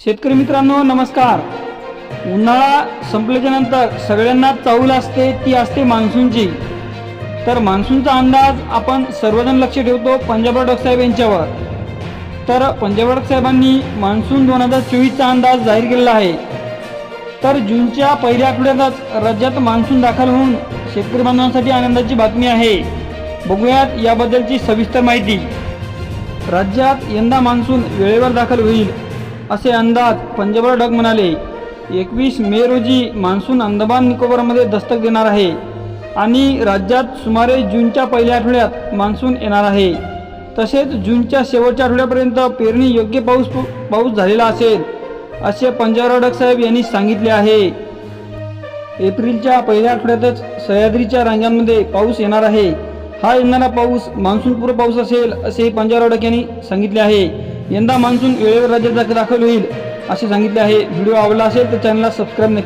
शेतकरी मित्रांनो नमस्कार. उन्हाळा संपल्याच्या नंतर सगळ्यांना चाऊल असते ती असते मान्सूनची. तर मान्सूनचा अंदाज आपण सर्वजण लक्ष ठेवतो पंजाब डॉक्टर साहेब यांच्यावर. तर पंजाब डॉक्टर साहेबांनी मान्सून दोन हजार चोवीसचा अंदाज जाहीर केलेला आहे. तर जूनच्या पहिल्या आठवड्यातच राज्यात मान्सून दाखल होऊन शेतकरी बांधवांसाठी आनंदाची बातमी आहे. बघूयात याबद्दलची सविस्तर माहिती. राज्यात यंदा मान्सून वेळेवर दाखल होईल. असे अंदाज पंजाबराव डग म्हणाले एकवीस मे रोजी मान्सून अंदमान निकोबारमध्ये दस्तक देणार आहे आणि राज्यात सुमारे जूनच्या पहिल्या आठवड्यात मान्सून येणार आहे. तसेच जूनच्या शेवटच्या आठवड्यापर्यंत पेरणी योग्य पाऊस पाऊस झालेला असेल असे पंजाबराव डग साहेब यांनी सांगितले आहे. एप्रिलच्या पहिल्या आठवड्यातच सह्याद्रीच्या रांगांमध्ये पाऊस येणार आहे. हा येणारा पाऊस मान्सूनपूर्व पाऊस असेल असे पंजाबराव डक यांनी सांगितले आहे. यंदा मान्सून वेळेवर राज्यात दाखल होईल असे सांगितले आहे. व्हिडिओ आवडला असेल तर चॅनलला सबस्क्राईब